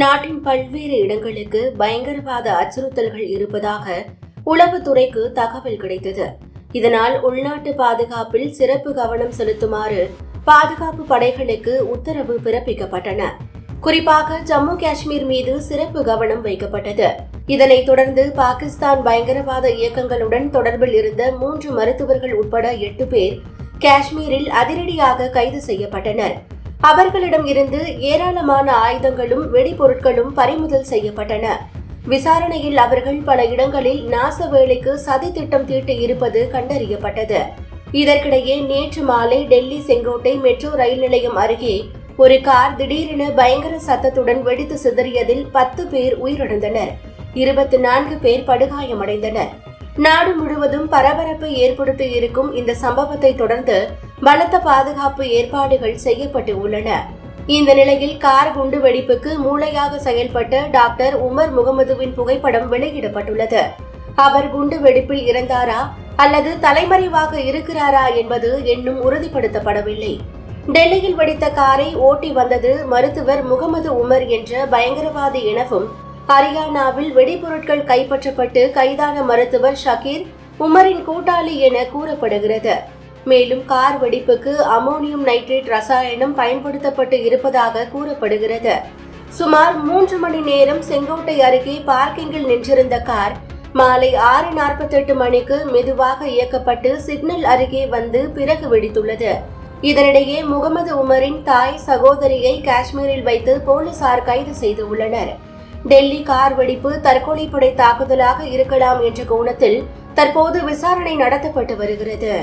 நாட்டின் பல்வேறு இடங்களுக்கு பயங்கரவாத அச்சுறுத்தல்கள் இருப்பதாக உளவுத்துறைக்கு தகவல் கிடைத்தது. இதனால் உள்நாட்டு பாதுகாப்பில் சிறப்பு கவனம் செலுத்துமாறு பாதுகாப்பு படைகளுக்கு உத்தரவு பிறப்பிக்கப்பட்டன. குறிப்பாக ஜம்மு காஷ்மீர் மீது சிறப்பு கவனம் வைக்கப்பட்டது. இதனைத் தொடர்ந்து பாகிஸ்தான் பயங்கரவாத இயக்கங்களுடன் தொடர்பில் இருந்த மூன்று மருத்துவர்கள் உட்பட எட்டு பேர் காஷ்மீரில் அதிரடியாக கைது செய்யப்பட்டனர். அவர்களிடம் இருந்து ஏராளமான ஆயுதங்களும் வெடிபொருட்களும் பறிமுதல் செய்யப்பட்டன. விசாரணையில் அவர்கள் பல இடங்களில் நாச வேலைக்கு சதி திட்டம் தீட்டி இருப்பது கண்டறியப்பட்டது. இதற்கிடையே நேற்று மாலை டெல்லி செங்கோட்டை மெட்ரோ ரயில் நிலையம் அருகே ஒரு கார் திடீரென பயங்கர சத்தத்துடன் வெடித்து சிதறியதில் பத்து பேர் உயிரிழந்தனர். இருபத்தி நான்கு பேர் படுகாயமடைந்தனர். நாடு முழுவதும் பரபரப்பை ஏற்படுத்தி இருக்கும் இந்த சம்பவத்தை தொடர்ந்து பலத்த பாதுகாப்பு ஏற்பாடுகள் செய்யப்பட்டு உள்ளன. இந்த நிலையில் கார் குண்டு வெடிப்புக்கு மூளையாக செயல்பட்ட டாக்டர் உமர் முகமதுவின் புகைப்படம் வெளியிடப்பட்டுள்ளது. அவர் குண்டு வெடிப்பில் இறந்தாரா அல்லது தலைமறைவாக இருக்கிறாரா என்பது இன்னும் உறுதிப்படுத்தப்படவில்லை. டெல்லியில் வெடித்த காரை ஓட்டி வந்தது மருத்துவர் முகமது உமர் என்ற பயங்கரவாதி எனவும் ஹரியானாவில் வெடிபொருட்கள் கைப்பற்றப்பட்டு கைதான மருத்துவர் ஷக்கீர் உமரின் கூட்டாளி என கூறப்படுகிறது. மேலும் கார் வெடிப்புக்கு அமோனியம் நைட்ரேட் ரசாயனம் பயன்படுத்தப்பட்டு இருப்பதாக கூறப்படுகிறது. சுமார் மூன்று மணி நேரம் செங்கோட்டை அருகே பார்க்கிங்கில் நின்றிருந்த கார் மாலை ஆறு நாற்பத்தெட்டு மணிக்கு மெதுவாக இயக்கப்பட்டு சிக்னல் அருகே வந்து பிறகு வெடித்துள்ளது. இதனிடையே முகமது உமரின் தாய் சகோதரியை காஷ்மீரில் வைத்து போலீசார் கைது செய்து உள்ளனர். டெல்லி கார் வெடிப்பு தற்கொலைப்படை தாக்குதலாக இருக்கலாம் என்ற கோணத்தில் தற்போது விசாரணை நடத்தப்பட்டு வருகிறது.